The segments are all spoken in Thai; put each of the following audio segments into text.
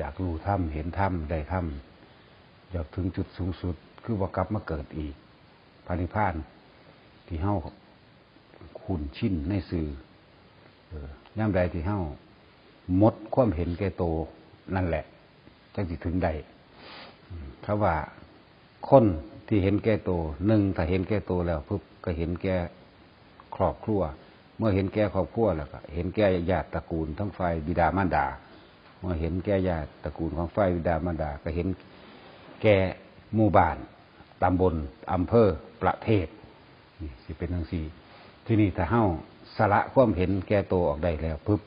อยากรู้ถ้ำเห็นถ้ำได้ถ้ำอยากถึงจุดสูงสุด คือว่ากลับมาเกิดอีกพระนิพานที่เฮาขุนชินในสื่อย่ำใดที่เฮามดความเห็นแก่โตนั่นแหละจังสิถึงได้ถ้าว่าคนที่เห็นแก่โตหนึ่งถ้าเห็นแก่โตแล้วปุ๊บก็เห็นแก่ครอบครัว เมื่อเห็นแก่ครอบครัวแล้วก็ เห็นแก่ญาติตระกูลทั้งฝ่ายบิดามารดา เมื่อเห็นแก่ญาติตระกูลของฝ่ายบิดามารดา ก็เห็นแก่หมู่บ้านตำบลอำเภอประเทศนี่สิเป็นทั้งสี่ที่นี่ถ้าเฮ้าสละความเห็นแก่ตัวออกได้แล้วปุ๊บ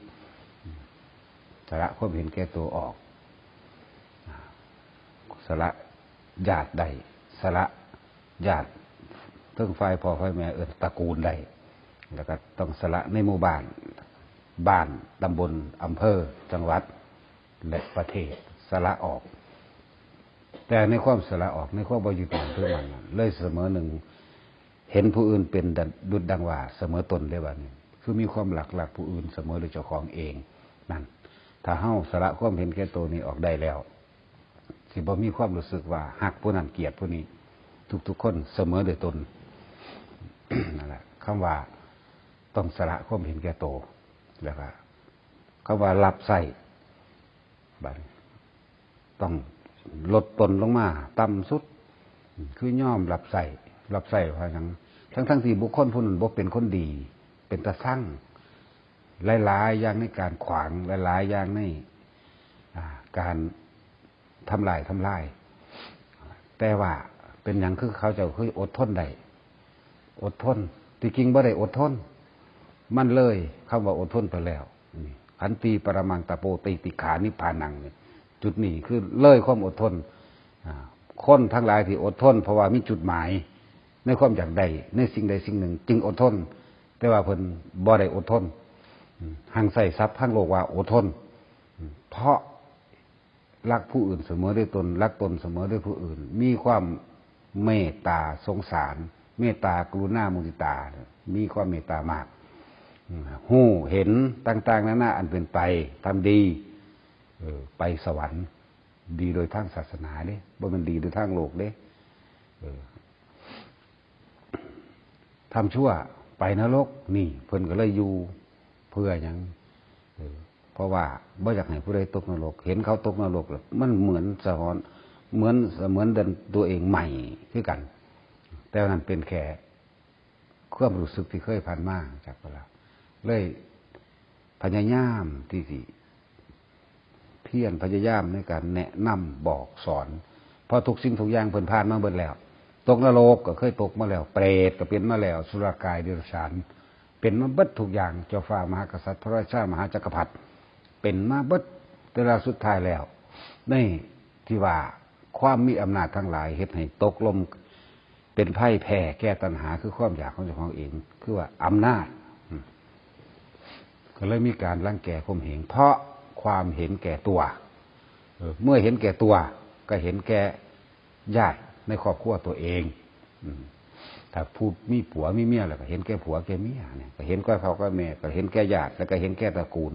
สละความเห็นแก่ตัวออกสละญาติใดสละญาติเพิ่งไฟพอไฟแม่เอินตระกูลใดแล้วก็ต้องสละในหมู่บ้าน บ้านตำบลอำเภอจังหวัด และประเทศสละออก แต่ในความสละออกในความบริสุทธ์เพื่อมันเลยเสมอหนึ่ง เห็นผู้อื่นเป็นดุจดังว่า เสมอตนได้บ้านี้คือมีความหลักหลักผู้อื่นเสมอโดยเจ้าของเองนั่น ถ้าเฮ้าสละความเห็นแก่ตัวนี้ออกได้แล้ว สิบ่มีความรู้สึกว่าหักผู้นั้นเกลียดผู้นี้ ทุกๆคนเสมอโดยตนนั่นแหละคำว่าต้องสละความเห็นแก่ตัวแล้วก็คำว่ารับใส่ บัดต้องลดตนลงมาต่ำสุด คือย่อมรับใส่รับใส่เพราะย่างทั้งทั้งที่บุคคลผู้นั้นบ่เป็นคนดี เป็นตาสั่งหลายๆอย่างในการขวางหลายๆอย่างในการทำลายทำลาย แต่ว่าเป็นอย่างคือเขาจะคืออดทนได้อดทนที่จริงบ่ได้อดทน มันเลยคำว่าอดทนไปแล้ว ขันตีปรมังตะโปติติขานิพพานังเนี่ยจุดนี้คือเลยความอดทนคนทั้งหลายที่อดทน เพราะว่ามีจุดหมาย ในความอยากใดในสิ่งใดสิ่งหนึ่ง จึงอดทน แต่ว่าเพิ่นบ่ได้อดทนหังใส่ทรัพย์ทั้งโลกว่าอดทน เพราะรักผู้อื่นเสมอด้วยตนรักตนเสมอด้วยผู้อื่น มีความเมตตาสงสาร เมตตากรุณามุทิตา มีความเมตตามาก หูเห็นต่าง ๆนั้นน่าอันเป็นไปทำดีไปสวรรค์ ดีโดยทางศาสนาเด้บ่มันดีโดยทางโลกเด้ทำชั่วไปนรกนี่ เพิ่นก็เลยอยู่เพื่อยังเพราะว่าบ่อยากให้ผู้ใดตกนรก เห็นเขาตกนรกมันเหมือนสะท้อนเหมือนเหมือนเดินตัวเองใหม่คือกัน แต่นั้นเป็นแค่ความรู้สึกที่เคยผ่านมาจากเรา เลยพยายามที่สิเพียรพยายามในการแนะนำบอกสอนเพราะทุกสิ่งทุกอย่างเพิ่นผ่านมาเบิดแล้ว ตกนรกก็เคยตกมาแล้ว เปรตก็เป็นมาแล้ว สุรกายเดรัจฉานเป็นมาเบิดทุกอย่างเจ้าฟ้ามหากษัตริย์ พระราชามหาจักรพรรดิเป็นมาเบิดแต่ละสุดท้ายแล้วนี่ที่ว่าความมีอำนาจทั้งหลายเหตุให้ตกลมเป็นไพ่แผ่แก้ตัณหาคือความอยากของเจ้าของเอง คือว่าอำนาจ ก็เลยมีการรังแก่ข่มเหงเพราะความเห็นแก่ตัวเมื่อเห็นแก่ตัว ก็เห็นแก่ญาติในครอบครัวตัวเองถ้าพูดมีผัวมีเมียแล้วก็เห็นแก่ผัวแก่เมียเนี่ยก็เห็นแก่เขาก็แม่ก็เห็นแก่ญาติแล้วก็เห็นแก่ตระกูล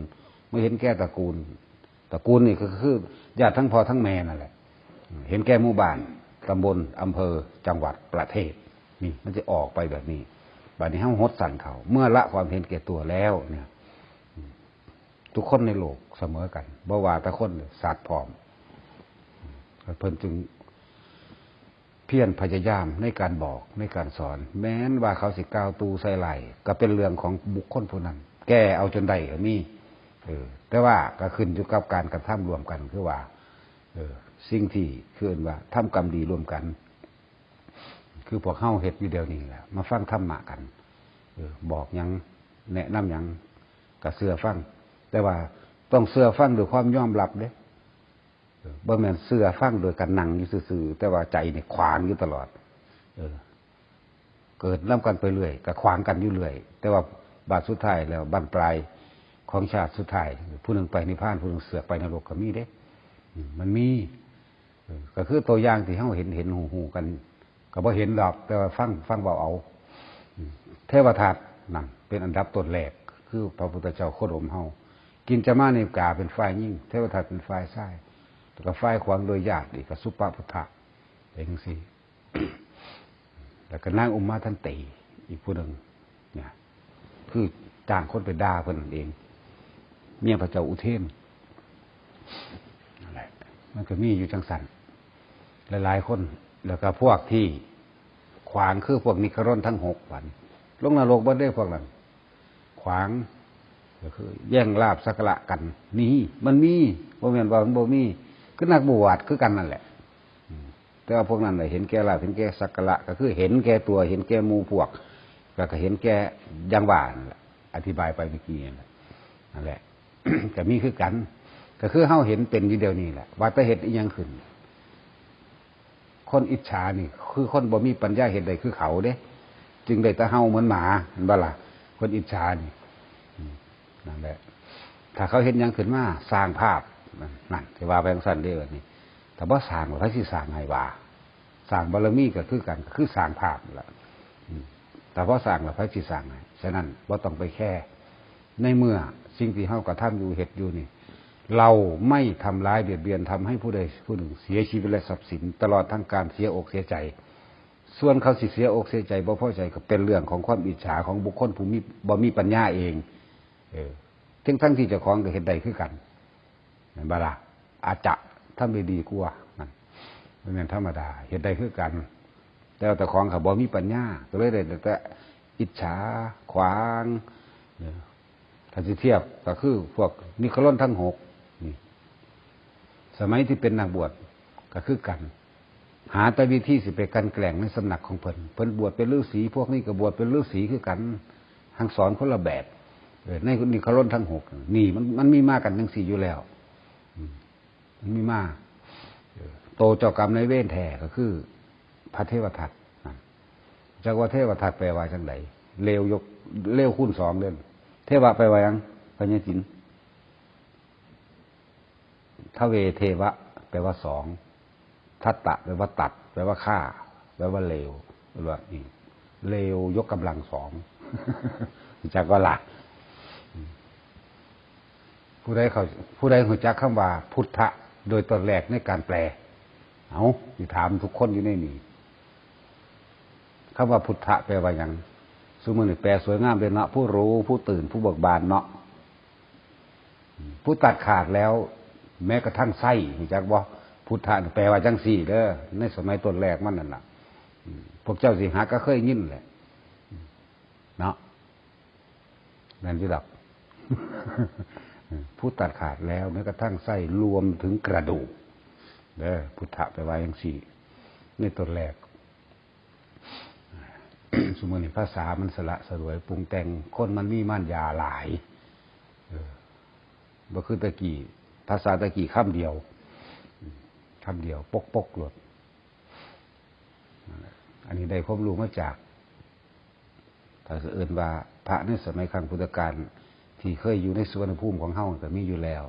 เมื่อเห็นแก่ตระกูลตระกูลนี่ก็คือญาติทั้งพ่อทั้งแม่นั่นแหละ เห็นแก่หมู่บ้านตำบลอำเภอจังหวัดประเทศนี่มันจะออกไปแบบนี้บัดนี้ห้าหดสั่นเขาเมื่อละความเห็นแก่ตัวแล้วเนี่ย ทุกคนในโลกเสมอกันบ่ว่าแต่คนสัตว์พร้อมเพิ่นจึงเพียรพยายามในการบอกในการสอน แม้นว่าเขาสิก้าวตูใส่ไหลก็เป็นเรื่องของบุคคลผู้นั้น แก้เอาจนได้ก็มีเออ แต่ว่าก็ขึ้นอยู่กับการกระทำรวมกันคือว่า เออ สิ่งที่คือว่าทำกรรมดีรวมกัน คือพวกเข้าเห็ดวิดีโอนี้แหละมาฟังธรรมะกัน เออ บอกยังแนะนำยังกับเสือฟัง แต่ว่าต้องเสือฟังด้วยความยอมรับเด้บ่แม่นเสื้อฟังโดยการนั่งอยู่ซื่อแต่ว่าใจเนี่ยขวางอยู่ตลอด เออ เกิดน้ากันไปเรื่อยกับขวางกันอยู่เรื่อย แต่ว่าบาทสุดท้ายแล้วบั้นปลายของชาติสุดท้ายผู้หนึ่งไปนิพพานผู้หนึ่งเสือไปนรกก็มีเด้ มันมีก็คือตัวอย่างที่เขาเห็นเห็นหูหูกัน ก็บ่เห็นดอกแต่ว่าฟังฟังเบาเอาเทวทัตนั่นเป็นอันดับต้นแรกคือพระพุทธเจ้าโคดมเฮา กินจะมาในกาเป็นฝ่ายยิ่งเทวทัตเป็นฝ่ายซ้ายแล้วก็ฝ่ายขวางโดยญาติอีกสุปาพุทธะเป็นจังซี่แล้วก็นางอุมมาท่านตีอีกผู้หนึ่งเนี่ยคือจ้างคนไปด่าเพิ่นนเอง เมียพระเจ้าอุเทนนั่นแหละมันก็มีอยู่จังสันหลายๆคน แล้วก็พวกที่ขวางคือพวกนิครนทั้งหกวันลงนรกบ่ได้พวกนั้นขวาง ก็คือ แย่งลาบสักกะกันนี่มันมีบ่แม่นว่ามันบ่มีคือนักบวชคือกันนั่นแหละแต่ว่าพวกนั้นเห็นแก่ลาบเห็นแก่สักกะก็คือ เห็นแก่ตัวเห็นแก่หมูพวกแล้วก็เห็นแก่ยังว่านั่นแหละอธิบายไปเมื่อกี้นั่นแหละก็มีคือกัน ก็คือเฮาเห็นเป็นอยู่เดียวนี้แหละว่าแต่เห็ดอีหยังขึ้น คนอิจฉานี่ คือคนบ่มีปัญญาเห็นใดคือเขาเด้ จึงได้แตะเฮาเหมือนหมาเห็นบ่ล่ะคนอิจฉานี่ นั่นแหละถ้าเขาเห็นยังขึ้นมาสร้างภาพนั่นที่ว่าไปทางสั้นเด้อนี่แต่ว่าสร้างว่าพระสิสร้างให้ว่าสร้างบารมีก็คือกันคือสร้างภาพแหละแต่ว่าสร้างแล้วพระสิสร้างให้ฉะนั้นว่าต้องไปแค่ในเมื่อสิ่งที่เฮากระทำอยู่เหตุอยู่นี่ เราไม่ทำร้ายเบียดเบียนทำให้ผู้ใดผู้หนึ่งเสียชีวิตและทรัพย์สิน ตลอดทั้งการเสียอกเสียใจ ส่วนเขาสิเสียอกเสียใจบ่พอใจก็เป็นเรื่องของความอิจฉาของบุคคลผู้มีบ่มีปัญญาเอง เออทั้งทั้งที่เจ้าของก็เห็นใดคือกันเห็นบาละอาจจะถ้าไม่ดีกว่านั่นเป็นธรรมดาเห็นใดคือกันแต่ว่าแต่ของเขาบ่มีปัญญาก็เลยได้แต่อิจฉาขวางถ้าจะเทียบก็คือพวกนิครนทั้งหกนี่สมัยที่เป็นนักบวชก็คือกัน หาแต่วิธีสิไปกันแกล้งในสำนักของเพิ่นเพิ่นบวชเป็นฤาษีพวกนี้ก็บวชเป็นฤาษีคือกันทั้งสอนคนละแบบ ในนี่เขาล้นทั้งหกนี่มันมันมีมากกันทั้งสี่อยู่แล้วมันมีมาเออโตเจ้ากรรมในเวรแท้ก็คือ พระเทวทัตนั่นจากว่าเทวทัตแปลว่าจังไดเลวยกเลวคูณสองเด่นเทวะแปลว่ายังพญาจินทเวเทวะ แปลว่าสองทัตตะแปลว่าตัด แปลว่าฆ่า แปลว่าเลวแปลว่าอีเลวยกกำลังสองจากว่าหลัก ผู้ใดเขาผู้ใดหัวจักคำว่าพุทธะ โดยตอนแรกในการแปล เอาที่ถามทุกคนอยู่ในนี้คำว่าพุทธะแปลว่าอย่างสมมติแปลสวยงามเลยเนาะผู้รู้ผู้ตื่นผู้เบิกบานเนาะผู้ตัดขาดแล้ว แม้กระทั่งไส้หัวจักว่าพุทธะแปลว่าจังสี่เด้อในสมัยต้นแรกมันนั่นแหละพวกเจ้าสิหาก็เคยยินแหละเนาะนั่นที่ดับ ผู้ตัดขาดแล้วแม้กระทั่งไส้รวมถึงกระดูกเด้อพุทธะไปว่าย่างสี่ในต้นแรกสมมติภาษามันสละสลวยปรุงแต่งคนมันมีม่านยาหลายบ่คือตะกี้ภาษาตะกี้คำเดียวคำเดียว ปกปกหลด อันนี้ได้ความรู้มาจากถ้าเอินว่า พระในสมัยครั้งพุทธกาล ที่เคยอยู่ในสวนภูมิของเฮาก็มีอยู่แล้ว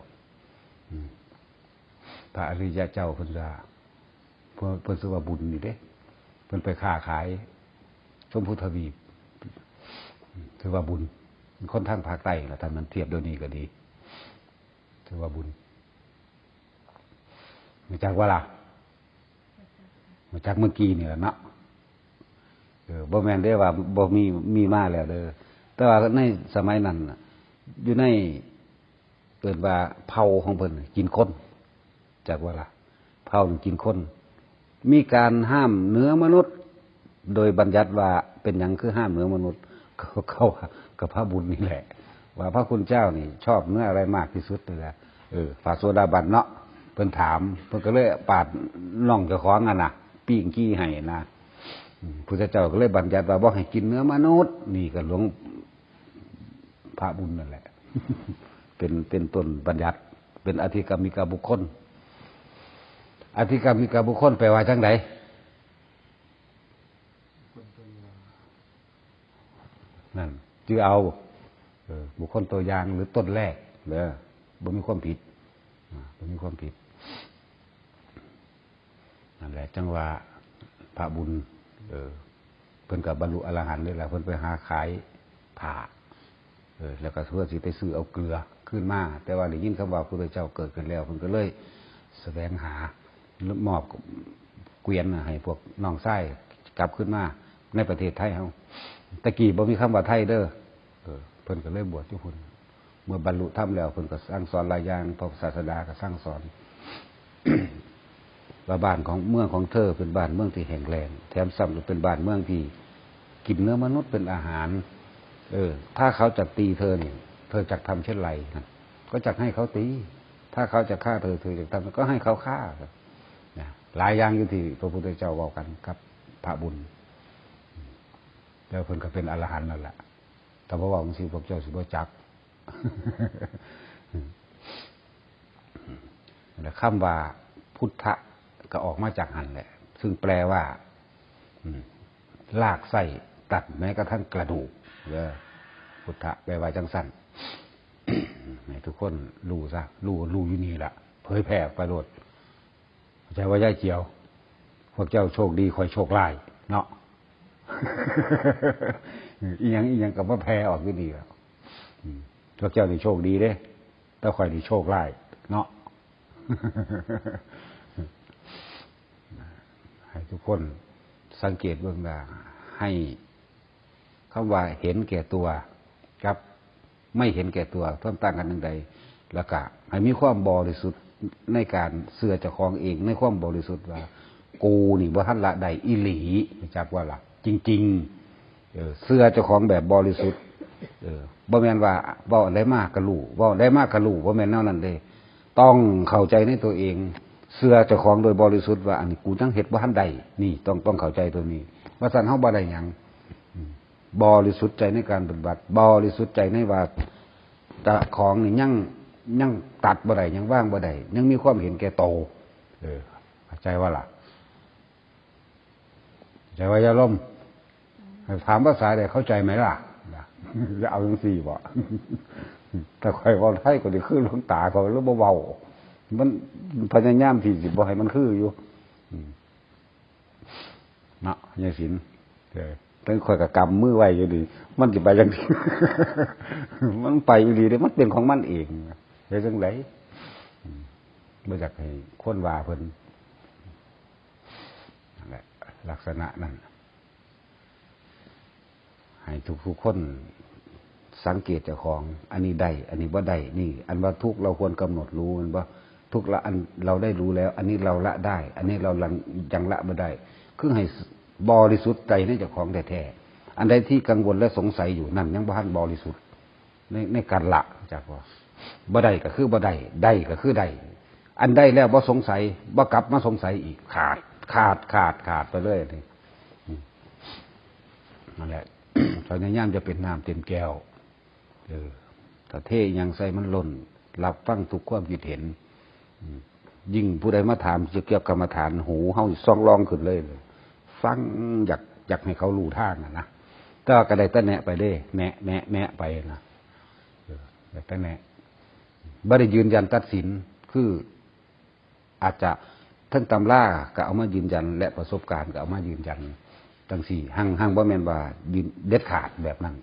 พระอริยะเจ้าเพิ่นว่าเพิ่นเพิ่นสว่าบุญนี่เด้เพิ่นไปค้าขายชมพูทวีปถือว่าบุญคนทางภาคใต้ละท่านมันเทียบโดยนี้ก็ดี ถือว่าบุญมาจากว่าล่ะมาจากเมื่อกี้นี่แหละเนาะเออบ่แมนได้ว่าบ่มีมีมาแล้วเด้อแต่ว่าในสมัยนั้นน่ะ อยู่ในเกิดว่าเผาของเพิ่นกินคน จากว่าล่ะเผากินคน มีการห้ามเนื้อมนุษย์ โดยบัญญัติว่าเป็นอย่างคือห้ามเนื้อมนุษย์เขาเขากับพระบุญนี่แหละ ว่าพระคุณเจ้านี่ ชอบเนื้ออะไรมากที่สุดเลยละเออฝาโซดาบันเนาะเพิ่นถาม เพิ่นก็เลยปาดน่องเจ้าของอะนะปีงกี้ให้นะพุทธเจ้าก็เลยบัญญัติว่าบอกให้กินเนื้อมนุษย์ นี่ก็หลวง พระบุญนั่นแหละ เป็นเป็นต้นบัญญัติ เป็นอธิกรรมิกาบุคคล อธิกรรมิกาบุคคลแปลว่าจังไดนั่นจือเอาบุคคลตัวอย่างหรือต้นแรกเด้อบ่มีความผิดบ่มีความผิดนั่นแหละจังว่าพระบุญ เออเพิ่นกับบรรลุอรหันต์นี่แหละเพิ่นไปหาขายผ่า เออแล้วก็เพื่อสิไปซื้อเอาเกลือขึ้นมา แต่ว่าได้ยินคำว่าพระพุทธเจ้าเกิดขึ้นแล้วเพิ่นก็เลยแสวงหาหมอบเกวียนให้พวกน้องไส้กลับขึ้นมา ในประเทศไทยเฮาตะกี้บ่มีคำว่าไทยเด้อเออพิ่นก็เลยบวชที่พุ่นเมื่อบรรลุธรรมแล้วเพิ่นก็สร้างสอนหลายอย่างพระศาสดาก็สร้างสอนว่าบ้านของเมืองของเธอเป็นบ้านเมืองที่แห่งแรง แถมซ้ำเป็นบ้านเมืองที่กินเนื้อมนุษย์เป็นอาหาร เออ ถ้าเขาจะตีเธอเนี่ย เธอจะทำเช่นไรนะก็จะให้เขาตี ถ้าเขาจะฆ่าเธอเธอจะทำก็ให้เขาฆ่าครับนะหลายอย่างอยู่ที่พระพุทธเจ้าบอกกันครับ พระบุญ แล้วเพิ่นก็เป็นอรหันต์นั่นแหละแต่พระว่าบางทีพวกเจ้าสิบ่จักแต่คำว่าพุทธะก็ออกมาจากหันแหละ ซึ่งแปลว่าลากไส้ตัดแม้กระทั่งกระดูก เด้อพุทธะแปลว่าจังสันให้ทุกคนรู้ซะรู้รู้อยู่นี่แหละเผยแผ่ไปโลดเข้าใจว่าย่าเจียว พวกเจ้าโชคดีคอยโชคร้ายเนาะอีหยังอีหยังกับว่าแพ้ออกอยู่นี่แล้วพวกเจ้านี่โชคดีเด้แต่คอยนี่โชคร้ายเนาะให้ทุกคนสังเกตเบื้องหน้าให้ คำว่าเห็นแก่ตัวครับ ไม่เห็นแก่ตัวต้นต่างกันยังใดล้วก็ให้มีความบริสุทธิ์ในการเสื่อเจ้าของเองในความบริสุทธิ์ว่า กูนี่บ่ทันละใดอิหลีจักว่าละจริง ๆเสื้อเจ้าของแบบบริสุทธิ์บ่แมนว่าเว้าได้มากกะรู้เว้าได้มากกะรู้บ่แมนแนวนั้นเด้ต้องเข้าใจในตัวเองเสื้อเจ้าของโดยบริสุทธิ์ว่าอันนี้กูจังเฮ็ดบ่ทันใดนี่ต้องต้องเข้าใจตัวนี้ว่าซั่นเฮาบ่ได้หยัง บริสุทธิ์ใจในการปฏิบัติบริสุทธิ์ใจในว่าเจ้าของนี่ยังยังตัดบ่ได้ยังว่างบ่ได้ยังมีความเห็นแก่โต เออใจว่าล่ะใจว่ายาล่มถามภาษาใดเข้าใจไหมล่ะจะเอาจังสี่บ่แต่ใครว่าไทยก็ได้คือลงตาเขาหรือเบาๆมันพยายามที่สิบบ่ให้มันคืออยู่เนาะยายศิลป์เออั้งคอยกับกำมือไว้อยู่ดี มันจะไปจังมันไปอยู่ดีเด้มันเป็นของมันเองเฮ็ดจังไดอืมบ่อยากให้คนว่าเพิ่นลักษณะนั้นให้ทุกทุกคนสังเกตเจ้าของ อันนี้ได้ อันนี้ว่าได้ นี่ อันว่าทุกเราควรกำหนดรู้มันว่าทุกละอันเราได้รู้แล้ว อันนี้เราละได้ อันนี้เรายังยังละไม่ได้ คือให้ บริสุทธิ์ใจในเจ้าของแท้ๆอันใดที่กังวลและสงสัยอยู่นั่นยังบ้านบริสุทธิ์ในในการละจากว่าบ่ได้ก็คือบ่ได้ได้ก็คือได้อันได้แล้วบ่สงสัยบ่กลับมาสงสัยอีกขาด ขาดขาดขาดไปเรื่อยนี่นั่นแหละพยายามจะเป็นน้ำเต็มแก้วเออถ้าเทยังใส่มันหล่นรับฟังทุกความคิดเห็นยิ่งผู้ใดมาถามเกี่ยวกับกรรมฐานหูเฮาซองลองขึ้นเลยเลย ฟังอยากอยากให้เขารู้ทางนะนะแต่ว่าก็ได้แต่แนะไปเด้แนะแนะแนะไปนะเออได้แต่แนะบ่ได้ยืนยันตัดสินคืออาจจะทั้งตำราก็เอามายืนยัน และประสบการณ์ก็เอามายืนยันทั้งสี่หั่งหั่งบ่แมนว่ายืนเด็ดขาดแบบนั้น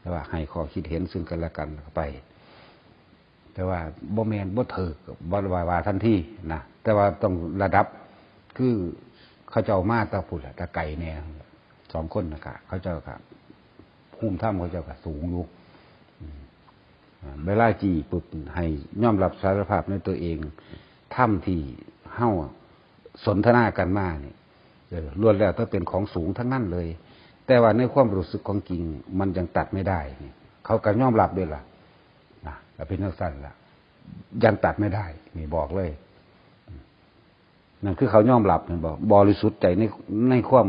แต่ว่าให้ข้อคิดเห็นซึ่งกันและกันไป แต่ว่าบ่แมนบ่เถิกบ่ว่าว่าทันทีนะแต่ว่าต้องระดับคือ เขาเจ้ามาตะพุ่นล่ะตะไก่แน่สองคนนะกะเขาเจ้าก็ภูมิถ้ำเขาเจ้าก็สูงอยู่เวลาจีปุ๊บให้ย่อมรับสารภาพในตัวเองถ้ำที่เฮ้าสนทนากันมาเนี่ยล้วนแล้วต้องเป็นของสูงทั้งนั้นเลย แต่ว่าในความรู้สึกของจริง มันยังตัดไม่ได้นี่เขาก็ย่อมรับด้วยล่ะนะแต่เป็นนักสั้นล่ะ ยังตัดไม่ได้นี่บอกเลย นั่นคือเขายอมรับเนี่ยบอกบริสุทธิ์ใจในในความ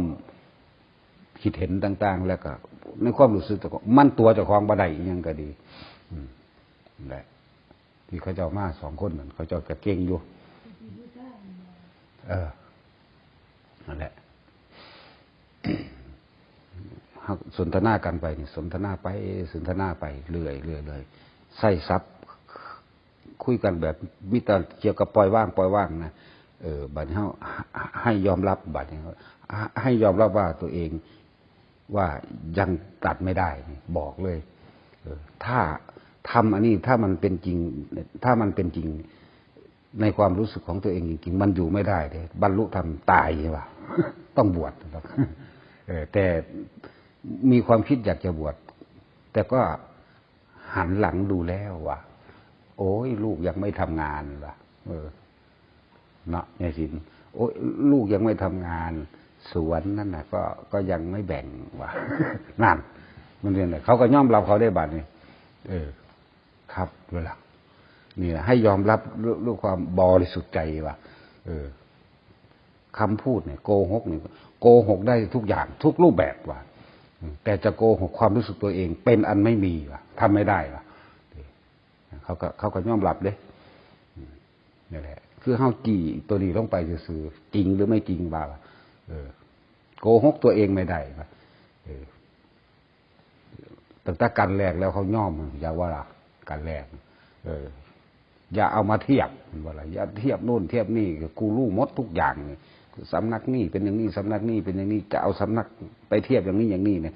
คิดเห็นต่าง ๆ แล้วก็ ในความรู้สึกเจ้าของมันตัวเจ้าของบ่ได้ยังก็ดีอืมนั่นแหละที่เขาเจ้ามาสองคนนั่นเขาเจ้าจะเก่งอยู่ เออนั่นแหละสนทนากันไปนี่สนทนาไปสนทนาไปเรื่อยเรื่อยเลยใส่ซับคุยกันแบบมิตรเกี่ยวกับปล่อยว่างปล่อยว่างนะ เออบัดเขาให้ยอมรับบัดเขาให้ยอมรับว่าตัวเองว่ายังตัดไม่ได้ บอกเลยเออถ้าทำอันนี้ถ้ามันเป็นจริง ถ้ามันเป็นจริงในความรู้สึกของตัวเองจริงๆมันอยู่ไม่ได้เลยบรรลุธรรมตายว่ปะต้องบวชครับแต่มีความคิดอยากจะบวชแต่ก็หันหลังดูแล้วว่ะ โอ้ยลูกยังไม่ทำงานว่ะ เออ เนาะยายสินโอ้ยลูกยังไม่ทำงานสวนนั่นนะก็ก็ยังไม่แบ่งว่ะนั่นมันเรียนเลยเขาก็ย่อมรับเขาได้บัตรนี่เออ ครับเวลานี่แหละให้ยอมรับด้วยด้วยความบริสุทธิ์ใจว่าเออคำพูดเนี่ย โกหกเนี่ยโกหกได้ทุกอย่าง ทุกรูปแบบว่ะแต่จะโกหกความรู้สึกตัวเอง เป็นอันไม่มีว่ะทำไม่ได้ว่ะเขาก็เขาก็ยอมรับเด้นี่แหละ คือเฮาจีตัวนี้ลงไปซื่อจริงหรือไม่จริงบ่าเออ โกหกตัวเองไม่ได้ว่ะเออตั้งแต่การแรกแล้วเขาย่อมอย่าว่าละการแรกเออ อย่าเอามาเทียบมันว่าอะไรอย่าเทียบนู่นเทียบนี่กูรู้มดทุกอย่างสำนักนี่เป็นอย่างนี้สำนักนี่เป็นอย่างนี้จะเอาสำนักไปเทียบอย่างนี้อย่างนี้เนี่ย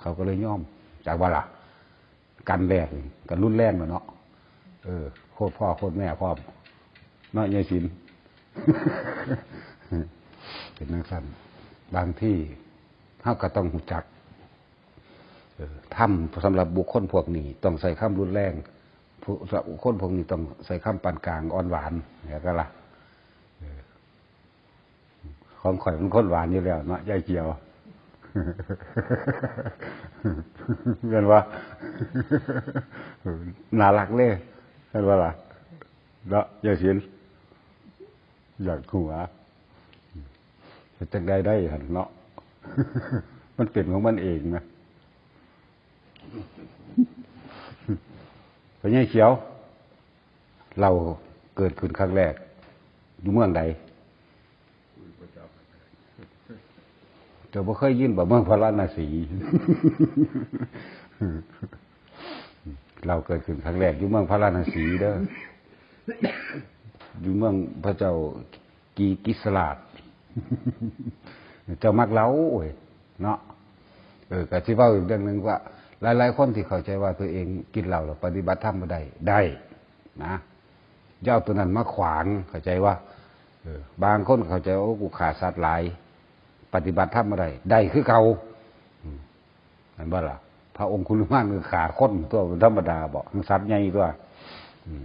เขาก็เลยย่อม จากว่าละการแรกกันรุ่นแรกเนาะเออโคตรพ่อโคตรแม่พ่อ นาะยายสินเป็นนักสั้นบางที่เขาก็ต้องหูจักถ้ำสำหรับบุคคลพวกนี้ ต้องใส่ข้ามรุนแรงสำหรับบุคคลพวกนี้ต้องใส่ข้ามปานกลางอ่อนหวานอย่างก็ละของข่อยมันคนหวานอยู่แล้วเนาะยายเกียวเงินว่าน่ารักเลยเห็นว่าล่ะเนาะยายเสียน อยากหัวจะจังได้ได้หันเนาะ มันเป็นของมันเองนะพญายเขียว เราเกิดขึ้นครั้งแรก อยู่เมืองใดเจ้าบ่เคยยินบ่เมืองพระราณสีเราเกิดขึ้นครั้งแรกอยู่เมืองพระราณสีเด้อ อยู่เมืองพระเจ้ากีกิสลาดเจ้ามักเล้าโอ้ยเนาะเออกะที่เว้าอีกเรื่องหนึ่งว่า หลายๆคนที่เข้าใจว่าตัวเองกินเหล้าแล้วปฏิบัติธรรมไม่ได้ได้นะย่าเอตัวนั้นมาขวางเข้าใจว่าเออบางคนเข้าใจว่ากูขาดสัตว์หลาย ปฏิบัติธรรมไม่ได้ได้คือเก่าอืมนั่นบ่ล่ะพระองค์คุณมานคือขาคนตัวธรรมดาบอกสัตว์ใหญ่ตัวอืม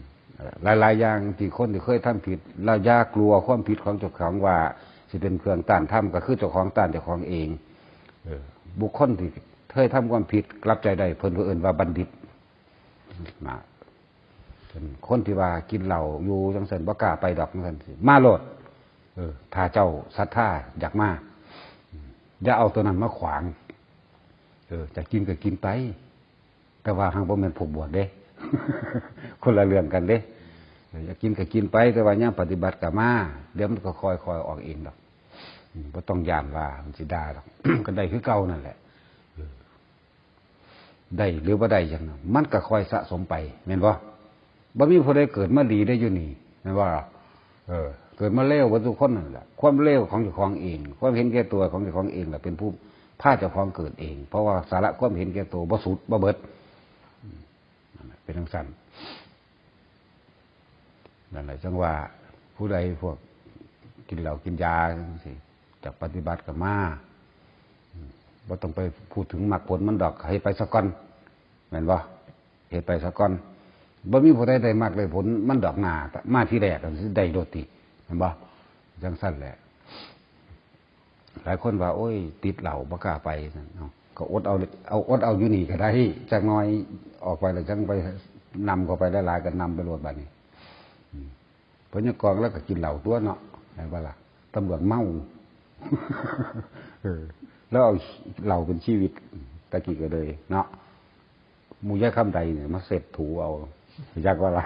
หลายๆอย่างที่คนที่เคยทำผิดเราย่ากลัวความผิดของเจ้าของว่าสิเป็นเครื่องต้านทำก็คือเจ้าของต้านเจ้าของเองเออบุคคลที่เคยทำความผิดกลับใจได้เพิ่นก็เอื่นว่าบัณฑิตมาเป็นคนที่ว่ากินเหล้าอยู่จังสันบ่กล้าไปดอกจังสันสิมาโลดเออถ้าเจ้าศรัทธาอยากมาอืมอย่าเอาตัวนั้นมาขวาง เออจะกินก็กินไป แต่ว่าหางบ่แม่นผูกบวชเด้ คนละเรื่องกันเด้อยากกินก็กินไปแต่ว่าย่างปฏิบัติกับมาเดี๋ยวมันก็คอยๆอยออกเองดอกก็ต้องยานว่ามันสิได้หรอกก็ได้คือเก่านั่นแหละได้หรือว่าได้อย่างนั้นมันก็คอยสะสมไปเห็นบ่บ่มีผู้ใดเกิดมาดีได้อยู่นี่เห็นบ่ล่ะเออ เกิดมาเลววัตถุกคนนั่นแหละความเลวของเจ้าของเอง ความเห็นแก่ตัวของเจ้าของเองแหละเป็นผู้พาเจ้าของเกิดเอง เพราะว่าสาระความเห็นแก่ตัวบ่สุดบ่เบิดอืมนั่นแหล เป็นทั้งสั้นนั่นแหละจังว่าผู้ใดพวกกินเหล้ากินยาจังซี่จากปฏิบัติกับมาบ่ต้องไปพูดถึงมรรคผลมันดอกให้ไปสักก่อนแม่นบ่เฮ็ดไปสักก่อนบ่มีผู้ใดได้มรรคได้ผลมันดอกหนามาที่แรกก็สิได้โดดติแม่นบ่จังซั่นแหละ หลายคนว่า โอ้ย ติดเหล้าบ่กล้าไปนั่นเนาะ ก็อดเอาเอาอดเอาอยู่นี่ก็ได้จักน้อยออกไปแล้วจังไปนำเข้าไปหลายก็นำไปโลดบัดนี้พญากรแล้วก็กินเหล้าตัวเนาะไหนว่าล่ะตำรวจเมาเออ แล้วเอาเหล้าเป็นชีวิตตะกี้ก็เลย เนาะมูยะคำใดเนี่ยมาเสร็จถูเอายากว่าล่ะ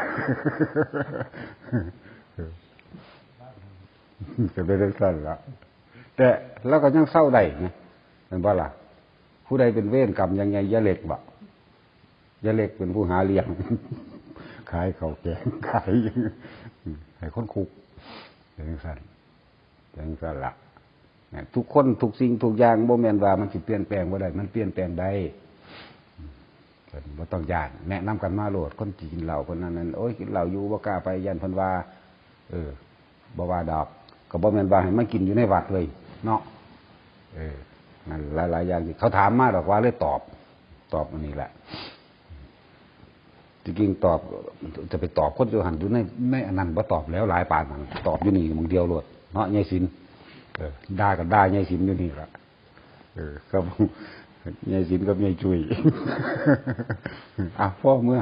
จะไปเรื่องสั้นละแต่เราก็ยังเศร้าได้นะเห็นว่าล่ะ ผู้ใดเป็นเวรกรรมยังไงยะเล็กบ่ยะเล็กเป็นผู้หาเลี้ยง ขายเขาแกงขายให้คนคุกอย่างสั้นอย่างสั้นละทุกคนทุกสิ่งทุกอย่างโมเมนว่ามันสิเปลี่ยนแปลงว่าได้ มันเปลี่ยนแปลงได้บ่ต้องยานแนะนำกันมาโหลดคนกินเหล้าคนนั้นนั้นโอ้ยกินเหล้าอยู่บ่กล้าไปยันพันวาเออบ่ว่าดอกก็บ่แมนว่าให้มากินอยู่ในวัดเลย เนาะเออ นั่นหลายๆอย่างที่เขาถามมาดอกว่าเลยตอบ ตอบอันนี้แหละจริงๆตอบจะไปตอบคนอยู่หันอยู่ในในอันนั้นบ่ตอบแล้วหลายปานนั้นตอบอยู่นี่มึงเดียวโลดเนาะยายสินเออด่ากับด่ายายสินอยู่นี่ละเออครับยายสินกับยายจุยอะพ่อเมื่อ